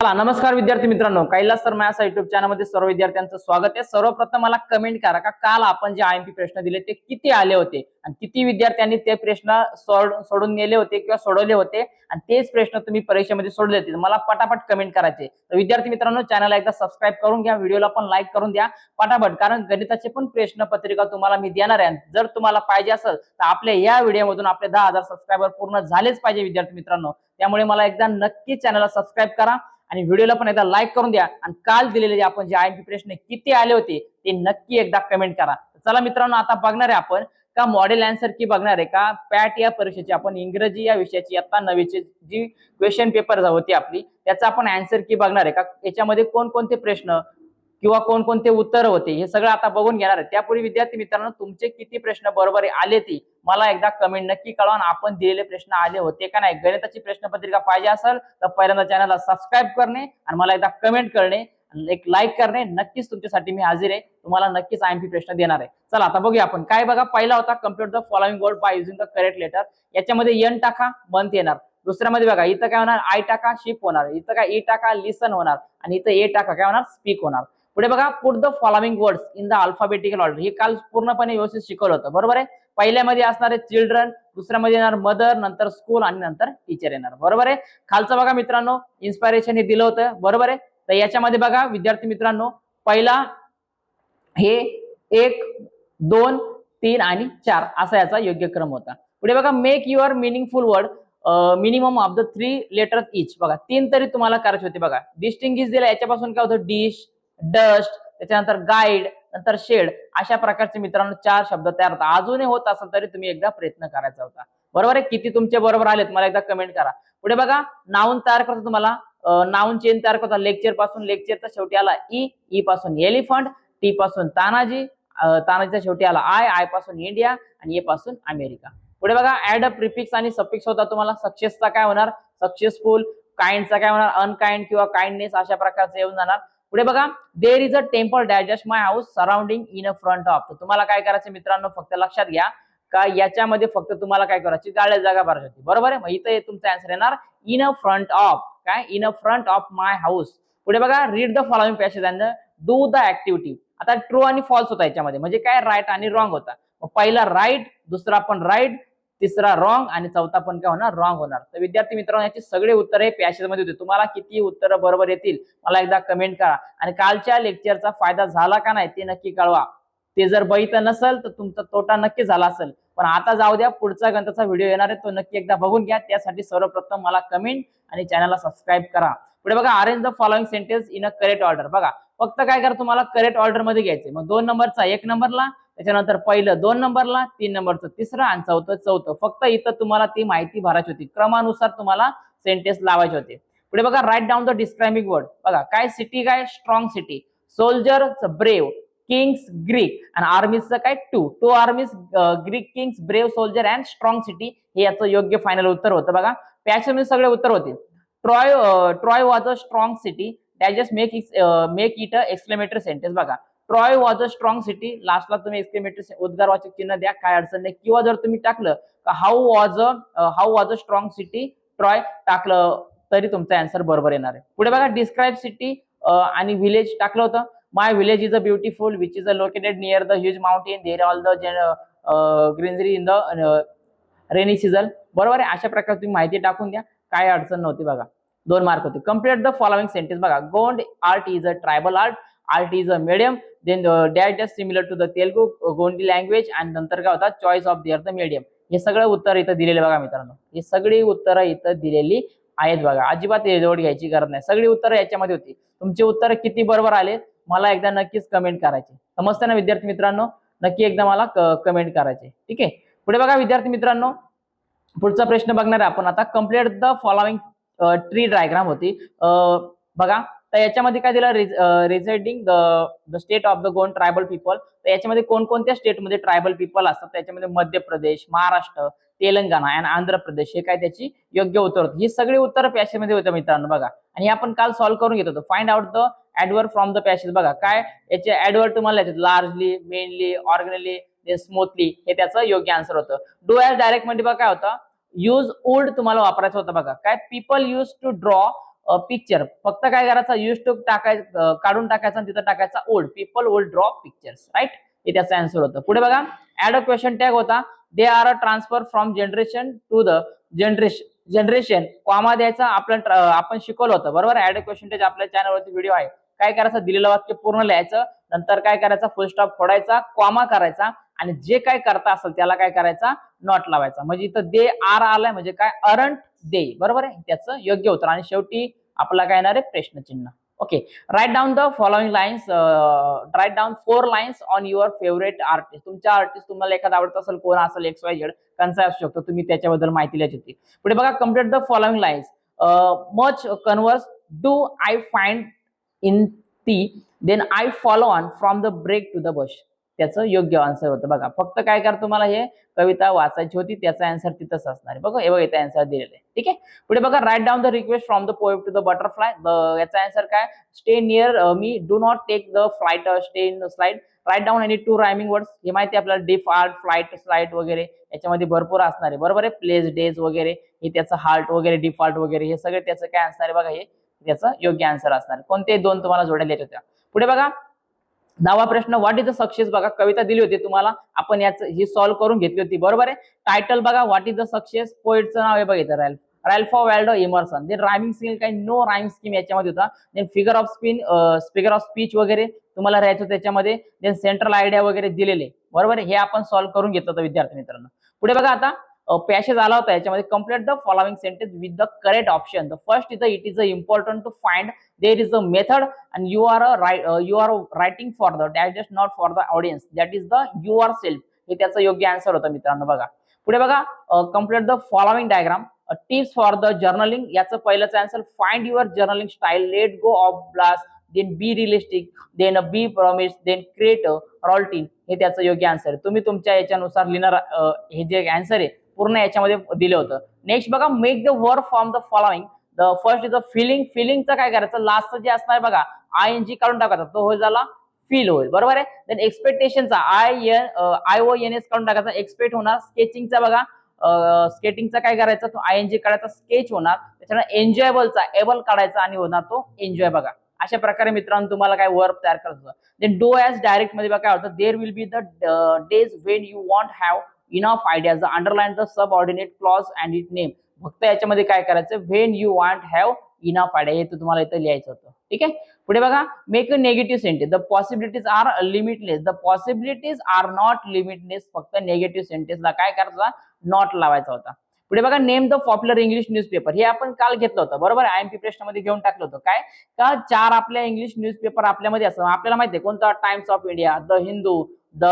चला नमस्कार विद्यार्थी मित्रांनो. कैलास सर माझ्या युट्यूब चॅनलमध्ये सर्व विद्यार्थ्यांचं स्वागत आहे. सर्वप्रथम मला कमेंट करा का काल आपण जे आय प्रश्न दिले ते किती आले होते? आणि किती विद्यार्थ्यांनी ते प्रश्न सोडून नेले होते किंवा सोडवले होते? आणि तेच प्रश्न तुम्ही परीक्षेमध्ये सोडले होते. मला पटापट कमेंट करायचे. तर विद्यार्थी मित्रांनो चॅनलला एकदा सबस्क्राईब करून घ्या व्हिडिओला पण लाईक करून द्या. पटापट कारण गणिताचे पण प्रश्न पत्रिका तुम्हाला मी देणार आहे. जर तुम्हाला पाहिजे असेल तर आपल्या या व्हिडिओमधून आपले दहा हजार सबस्क्रायबर पूर्ण झालेच पाहिजे विद्यार्थी मित्रांनो. त्यामुळे मला एकदा नक्की चॅनलला सबस्क्राईब करा. आणि व्हिडिओला पण एकदा लाईक करून द्या. आणि काल दिलेले जे आपण जे आय प्रश्न किती आले होते ते नक्की एकदा कमेंट करा. चला मित्रांनो आता बघणार आहे आपण का मॉडेल अँसर की बघणार आहे का? पॅट या परीक्षेची आपण इंग्रजी या विषयाची आता नवीची जी क्वेश्चन पेपर होती आपली त्याचा आपण अँसर की बघणार आहे का? याच्यामध्ये कोणकोणते प्रश्न किंवा कोणकोणते उत्तर होते हे सगळं आता बघून घेणार आहे. त्यापूर्वी विद्यार्थी मित्रांनो तुमचे किती प्रश्न बरोबर आले ती मला एकदा कमेंट नक्की कळवा आणि आपण दिलेले प्रश्न आले होते का नाही. गणिताची प्रश्नपत्रिका पाहिजे असेल तर पहिल्यांदा चॅनलला सबस्क्राईब करणे आणि मला एकदा कमेंट करणे एक लाईक करणे. नक्कीच तुमच्यासाठी मी हजर आहे. तुम्हाला नक्कीच आयएमपी प्रश्न देणार आहे. चला आता बघूया आपण. काय बघा पहिला होता computer the following word by using the correct letter याच्यामध्ये एन टाका मंथ येणार. दुसऱ्यामध्ये बघा इथं काय होणार? आय टाका शिप होणार. इथं काय? ई टाका लिसन होणार. आणि इथं ए टाका काय होणार? स्पीक होणार. पुढे बघा put the following words in the alphabetical order हे काल पूर्णपणे व्यवस्थित शिकवलं होतं बरोबर आहे? पहिल्यामध्ये असणारे चिल्ड्रन दुसऱ्यामध्ये येणार मदर नंतर स्कूल आणि नंतर टीचर येणार बरोबर आहे? खालचं बघा मित्रांनो इन्स्पायरेशन हे दिलं होतं बरोबर आहे? तर याच्यामध्ये बघा विद्यार्थी मित्रांनो पहिला हे एक दोन तीन आणि चार असा याचा योग्य क्रम होता. पुढे बघा make your meaningful word minimum of the three letters each बघा तीन तरी तुम्हाला करायचे होते बघा. डिस्टिंग दिला याच्यापासून काय होतं? डिश डस्ट त्याच्यानंतर गाईड नंतर शेड अशा प्रकारचे मित्रांनो चार शब्द तयार होतात. अजूनही होत असेल तरी तुम्ही एकदा प्रयत्न करायचा होता. बरोबर आहे? किती तुमचे बरोबर आलेत? मला एकदा कमेंट करा. पुढे बघा नाऊन तयार करतो तुम्हाला. नाऊन चेन तयार करता. लेक्चरपासून लेक्चरचा शेवटी आला ई ई पासून एलिफंट टी पासून तानाजी तानाजीचा शेवटी आला आय आयपासून इंडिया आणि ए पासून अमेरिका पुढे बघा ऍड अ प्रिफिक्स आणि सफिक्स होता तुम्हाला. सक्सेसचा काय होणार? सक्सेसफुल काइंडचा काय होणार? अनकाइंड किंवा काइंडनेस अशा प्रकारचे येऊन जाणार. पुढे बघा there is a temple digest my house surrounding in a front of तुम्हाला काय करायचं मित्रांनो? फक्त लक्षात घ्या. का याच्यामध्ये फक्त तुम्हाला काय करायची? गाड्या जागा भरायची होती बरोबर आहे? मग इथं तुमचा आन्सर येणार इन अ फ्रंट ऑफ काय? In a front of my house पुढे बघा read the following passage and do the activity आता ट्रू आणि फॉल्स होता याच्यामध्ये. म्हणजे काय? राईट आणि रॉंग होता. मग पहिला राईट दुसरा पण राईट तिसरा रॉंग आणि चौथा पण काय होणार? रॉंग होणार. तर विद्यार्थी मित्रांनो याची सगळे उत्तर हे पॅसेजमध्ये होते. तुम्हाला किती उत्तर बरोबर येतील मला एकदा कमेंट करा. आणि कालच्या लेक्चरचा फायदा झाला का नाही ते नक्की कळवा. ते जर बघितलं नसेल तर तुमचा तोटा नक्की झाला असेल. पण आता जाऊ द्या पुढचा गणिताचा व्हिडिओ येणार आहे तो नक्की एकदा बघून घ्या. त्यासाठी सर्वप्रथम मला कमेंट आणि चॅनलला सबस्क्राईब करा. पुढे बघा arrange the following sentence in a correct order बघा फक्त काय करा तुम्हाला करेक्ट ऑर्डरमध्ये घ्यायचे मग दोन नंबरचा एक नंबरला त्याच्यानंतर पहिलं दोन नंबरला तीन नंबरचं तिसरं आणि चौथं चौथं. फक्त इथं तुम्हाला ती माहिती भरायची होती. क्रमानुसार तुम्हाला सेंटेन्स लावायचे होते. पुढे बघा write down the describing word बघा काय सिटी काय strong city soldier brave kings Greek आणि आर्मीजचं काय? Two two armies Greek kings brave soldier and strong city हे याचं योग्य फायनल उत्तर होतं बघा. पॅशन सगळे उत्तर होते. Troy Troy was a strong city that just make make it a exclamatory sentence बघा Troy was a strong city लास्टला तुम्ही एक्सक्लेमेटरी उद्गारवाचक चिन्ह द्या. काय अडचण नाही. किंवा जर तुम्ही टाकलं how was a how was a strong city Troy टाकलं तरी तुमचा आन्सर बरोबर येणार आहे. पुढे बघा डिस्क्राईब सिटी uh, आणि विलेज टाकलं होतं. My village is a beautiful which is a located near the huge mountain there all the greenery in the rainy season बरोबर आहे? अशा प्रकारे तुम्ही माहिती टाकून द्या. काय अडचण नव्हती बघा. दोन मार्क होते. कंप्लीट द फॉलोइंग सेंटेन्स बघा. Gond art is a tribal art art is a medium then that is similar to the Telugu Gondi language आणि नंतर काय होता choice of their the medium हे सगळं उत्तर इथं दिलेले बघा मित्रांनो. हे सगळी उत्तरं इथं दिलेली आहेत बघा. अजिबात जवळ घ्यायची गरज नाही. सगळी उत्तरं याच्यामध्ये होती. तुमची उत्तरं किती बरोबर आले मला एकदा नक्कीच कमेंट करायचे. समजतं ना विद्यार्थी मित्रांनो? नक्की एकदा मला कमेंट करायचे. ठीक आहे? पुढे बघा विद्यार्थी मित्रांनो. पुढचा प्रश्न बघणार आहे आपण. आता complete the following tree diagram होती. बघा. तर याच्यामध्ये काय दिलं? Residing the the state of the Gond tribal people तर याच्यामध्ये कोणकोणत्या स्टेटमध्ये ट्रायबल पीपल असतात? त्याच्यामध्ये मध्य प्रदेश महाराष्ट्र तेलंगणा आणि आंध्र प्रदेश. हे काय त्याची योग्य उत्तर होती. ही सगळी उत्तर पॅसेजमध्ये होतं मित्रांनो बघा. आणि आपण काल सॉल्व्ह करून घेत होतो. Find out the adverb from the passage बघा काय? याचे ऍडवर्ड तुम्हाला लार्जली मेनली ऑर्गनली स्मूथली हे त्याचं योग्य आन्सर होतं. डू ऍज डायरेक्ट म्हणजे बघा काय होतं? यूज वुड तुम्हाला वापरायचं होतं बघा. काय? People use to draw picture फक्त काय करायचं? युज टू टाकायचं काढून टाकायचा आणि तिथं टाकायचा old people old draw pictures right हे त्याचं आन्सर होतं. पुढे बघा. ऍड अ क्वेश्चन टॅग होता. They are a transfer from generation to the generation generation comma द्यायचा. आपलं आपण शिकवलं होतं. बरोबर? ऍड अ क्वेश्चन टॅग आपल्या चॅनलवरती व्हिडिओ आहे. काय करायचं? दिलेलं वाक्य पूर्ण लिहायचं. नंतर काय करायचं? फुल स्टॉप फोडायचा कॉमा करायचा आणि जे काय करता असेल त्याला काय करायचा? नॉट लावायचा. म्हणजे इथं दे आर आलाय. म्हणजे काय? अरंट दे बरोबर आहे? त्याचं योग्य उत्तर. आणि शेवटी आपला काय येणार आहे? प्रश्नचिन्ह. Okay write down the following lines write down four lines on your favourite artist तुमच्या आर्टिस्ट तुम्हाला एखादा आवडत असेल कोण असेल एक्स वाय झेड कन्सा असू शकतो. तुम्ही त्याच्याबद्दल माहिती लिहायची होती पुढे बघा complete the following lines much converse do I find in thee then I follow on from the break to the bush त्याचं योग्य आन्सर होतं. बघा फक्त काय कर तुम्हाला हे? कविता वाचायची होती त्याचा आन्सर तिथंच असणार आहे. बघा हे बघा इथं आन्सर दिलेलं आहे. ठीक आहे? पुढे बघा write down the request from the poem to the butterfly याचा आन्सर काय? Stay near me do not take the flight stay in slide write down any two rhyming words हे माहिती आपल्याला आपल्याला आर्ट फ्लाईट स्लाइड वगैरे. याच्यामध्ये भरपूर असणार आहे. बरोबर आहे? प्लेस डेज वगैरे. हे त्याचं हार्ट वगैरे डिफॉल्ट वगैरे. हे सगळे त्याचं काय असणार आहे? बघा हे त्याचं योग्य आन्सर असणार कोणते दोन तुम्हाला जोड्या येत होत्या? पुढे बघा. दहावा प्रश्न व्हॉट इज द सक्सेस बघा कविता दिली होती तुम्हाला. आपण याच ही सॉल्व्ह करून घेतली होती. बरोबर आहे? टायटल बघा व्हॉट इज द सक्सेस पोएटचं नाव आहे बघा इथं Ralph Ralpho Waldo Emerson then rhyming skill काही नो रायमिंग स्कीम याच्यामध्ये होता. Then figure of spin speaker of speech वगैरे तुम्हाला राहायचं होतं त्याच्यामध्ये देन सेंट्रल आयडिया वगैरे दिलेले. बरोबर आहे? हे आपण सॉल्व्ह करून घेतलं होतं विद्यार्थी मित्रांनो. पुढे बघा आता. पॅसेज आला होता याच्यामध्ये complete the following sentence with the correct option the first is it is a important to find there is a method and you are a you are writing for the that just not for the audience that is the you are self हे त्याचं योग्य answer होतं मित्रांनो बघा. पुढे बघा complete the following diagram tips for the journaling याचं पहिलंच answer find your journaling style let go of blast then be realistic then be promise then create routine हे त्याचं योग्य आन्सर आहे तुम्ही तुमच्या याच्यानुसार लिहिणार हे जे आन्सर आहे पूर्ण याच्यामध्ये दिलं होतं. नेक्स्ट बघा make the work from the following the first is the filling फिलिंगचं काय करायचं? लास्टचं जे असणार बघा आय एन जी काढून टाकायचा. तो होईल झाला फील होईल. बरोबर आहे? Then एक्सपेक्टेशनचा I N I O N S काढून टाकायचा. एक्सपेक्ट होणार. स्केचिंगचा बघा स्केटिंगचा काय करायचा? तो आय एन जी काढायचा. स्केच होणार. त्याच्यानंतर एन्जॉयबलचा एबल काढायचा आणि होणार तो एन्जॉय बघा. अशा प्रकारे मित्रांनो तुम्हाला काय वर्क तयार करायचं देन डो ॲज डायरेक्टमध्ये बघा काय होतं? There will be the days when you want have enough ideas underline the subordinate clause and it name फक्त याच्यामध्ये काय करायचं? When you want have enough idea हे तुम्हाला इथं लिहायचं होतं. ठीक आहे? पुढे बघा. Make a negative sentence the possibilities are limitless the possibilities are not limitless फक्त नेगेटिव्ह सेंटेन्सला काय करायचा? नॉट लावायचा होता. पुढे बघा. Name the popular English newspaper हे आपण काल घेतलं होतं. बरोबर? आय एम पी प्रश्नामध्ये घेऊन टाकलं होतं. काय? का चार आपल्या इंग्लिश न्यूजपेपर आपल्यामध्ये असं आपल्याला माहिती आहे कोणता? Times of India the Hindu the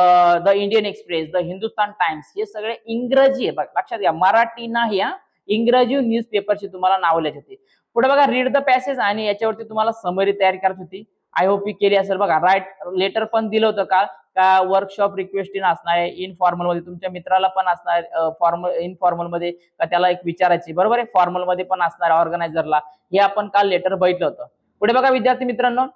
the Indian Express the Hindustan Times हे सगळे इंग्रजी आहे. बघा लक्षात घ्या मराठी नाही हा. इंग्रजी न्यूजपेपरची तुम्हाला नावं लिहायची होती. पुढे बघा रीड द पॅसेज आणि याच्यावरती तुम्हाला समरी तयार करायची होती. आय होप केली असेल. बघा राईट लेटर पण दिलं होतं का का वर्कशॉप रिक्वेस्ट इन असणार आहे इनफॉर्मलमध्ये. तुमच्या मित्राला पण असणार फॉर्मल इनफॉर्मलमध्ये. का त्याला एक विचारायची. बरोबर आहे? फॉर्मलमध्ये पण असणार ऑर्गनायझरला हे आपण काल लेटर बघितलं होतं. पुढे बघा विद्यार्थी मित्रांनो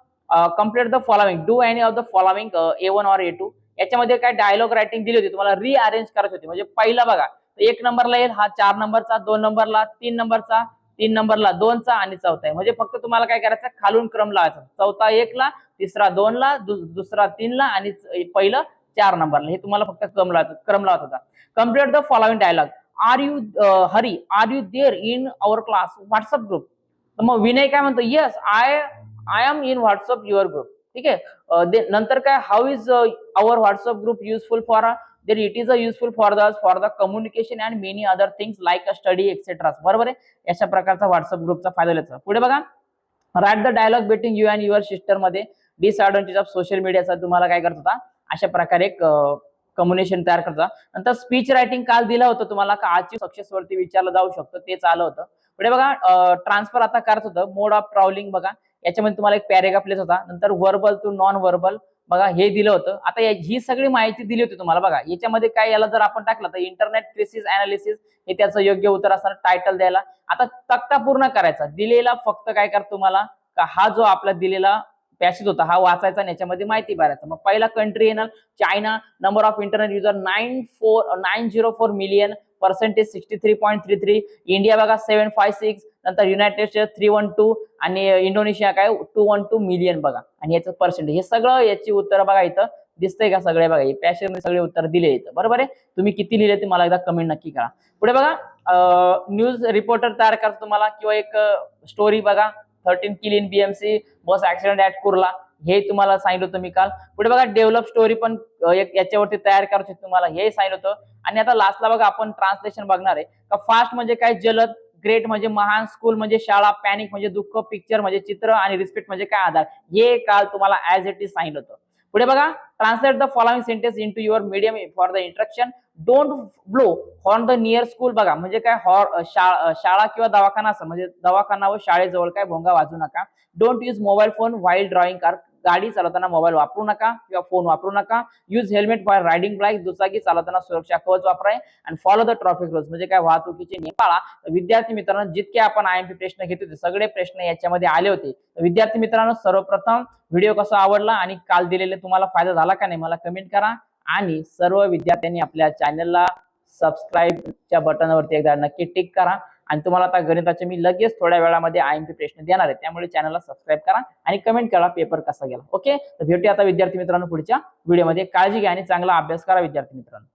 complete the following do any of the following A one or A two याच्यामध्ये काय डायलॉग रायटिंग दिली होती तुम्हाला रिअरेंज करायची होती. म्हणजे पहिला बघा एक नंबरला येईल हा चार नंबरचा दोन नंबरला तीन नंबरचा तीन नंबरला दोनचा आणि चौथा आहे. म्हणजे फक्त तुम्हाला काय करायचं खालून क्रम लावायचा. चौथा एकला तिसरा दोनला दु- दुसरा तीनला आणि पहिलं चार नंबरला हे तुम्हाला फक्त क्रम लावायचं क्रम लावत होता. Complete the following dialogue are you Hari are you there in our class WhatsApp group तर मग विनय काय म्हणतो yes I I am in WhatsApp your group ठीक आहे? दे- नंतर काय? How is our WhatsApp group useful for then it is a useful for the for the communication and many other things like a study etcetera बरोबर आहे? अशा प्रकारचा WhatsApp ग्रुपचा फायदा घ्यायचा पुढे बघा. Write the dialogue between you and your सिस्टरमध्ये disadvantage of social मीडियाचा तुम्हाला काय करत होता? अशा प्रकारे एक कम्युनिकेशन तयार करता नंतर स्पीच रायटिंग काल दिलं होतं तुम्हाला का? आजची सक्सेस वरती विचारलं जाऊ शकतं. तेच आलं होतं. पुढे बघा. ट्रान्सफर आता करत होतं. मोड ऑफ ट्रॅव्हलिंग बघा. याच्यामध्ये तुम्हाला एक पॅरेग्राफ लिहित होता. नंतर वर्बल टू नॉन वर्बल बघा हे दिलं होतं. आता या- ही सगळी माहिती दिली होती तुम्हाला. बघा याच्यामध्ये काय याला जर आपण टाकलं तर इंटरनेट क्रिसिस अनालिसिस हे त्याचं योग्य उत्तर असणार टायटल द्यायला. आता तक्ता पूर्ण करायचा. दिलेला फक्त काय कर तुम्हाला? का हा जो आपला दिलेला पॅसेज होता. हा वाचायचा आणि याच्यामध्ये माहिती भरायचा. मग पहिला कंट्री येणार. China number of internet user nine four nine zero four million percentage sixty three point three three India बघा सेव्हन फाय सिक्स नंतर United State three one two आणि इंडोनेशिया काय? टू वन टू मिलियन बघा. आणि याचं percentage हे सगळं याची उत्तरं बघा इथं. दिसतंय का सगळे बघा? पॅशनमध्ये सगळे उत्तर दिले इथं. बरोबर आहे? तुम्ही किती लिहिले ते मला एकदा कमेंट नक्की करा. पुढे बघा न्यूज रिपोर्टर तयार करा तुम्हाला. किंवा एक स्टोरी बघा. Thirteen kill in BMC bus accident at Kurla हे तुम्हाला सांगितलं होतं मी काल. पुढे बघा डेव्हलप स्टोरी पण याच्यावरती तयार करायची तुम्हाला हे सांगितलं होतं. आणि आता लास्टला बघा आपण ट्रान्सलेशन बघणार आहे. का फास्ट म्हणजे काय? जलद ग्रेट म्हणजे महान स्कूल म्हणजे शाळा पॅनिक म्हणजे दुःख पिक्चर म्हणजे चित्र आणि रिस्पेक्ट म्हणजे काय आधार? हे काल तुम्हाला ऍज इट इज सांगितलं होतं. पुढे बघा translate the following sentence in to your medium for the instruction don't blow horn the near school बघा म्हणजे काय हॉर शा- शाळा किंवा दवाखाना असं म्हणजे दवाखाना व शाळेजवळ काय भोंगा वाजू नका. Don't use mobile phone while driving car गाडी चालवताना मोबाईल वापरू नका किंवा फोन वापरू नका. Use helmet for riding bike दुचाकी चालवताना सुरक्षा कवच वापराय आणि फॉलो द ट्रॉफिक रूल्स म्हणजे काय? वाहतुकीचे नियम पाळा. विद्यार्थी मित्रांनो जितके आपण आय एम पी प्रश्न घेत होते सगळे प्रश्न याच्यामध्ये आले होते. विद्यार्थी मित्रांनो सर्वप्रथम व्हिडिओ कसा आवडला आणि काल दिलेले तुम्हाला फायदा झाला का नाही मला कमेंट करा. आणि सर्व विद्यार्थ्यांनी आपल्या चॅनलला सबस्क्राईबच्या बटनवरती एकदा नक्की टिक करा. आणि तुम्हाला आता गणिताचे मी लगेच थोड्या वेळामध्ये आय एम पी प्रश्न देणार आहे. त्यामुळे चॅनलला सबस्क्राईब करा आणि कमेंट करा पेपर कसा गेला. ओके तर भेटूया आता विद्यार्थी मित्रांनो पुढच्या व्हिडिओमध्ये काळजी घ्या आणि चांगला अभ्यास करा विद्यार्थी मित्रांनो.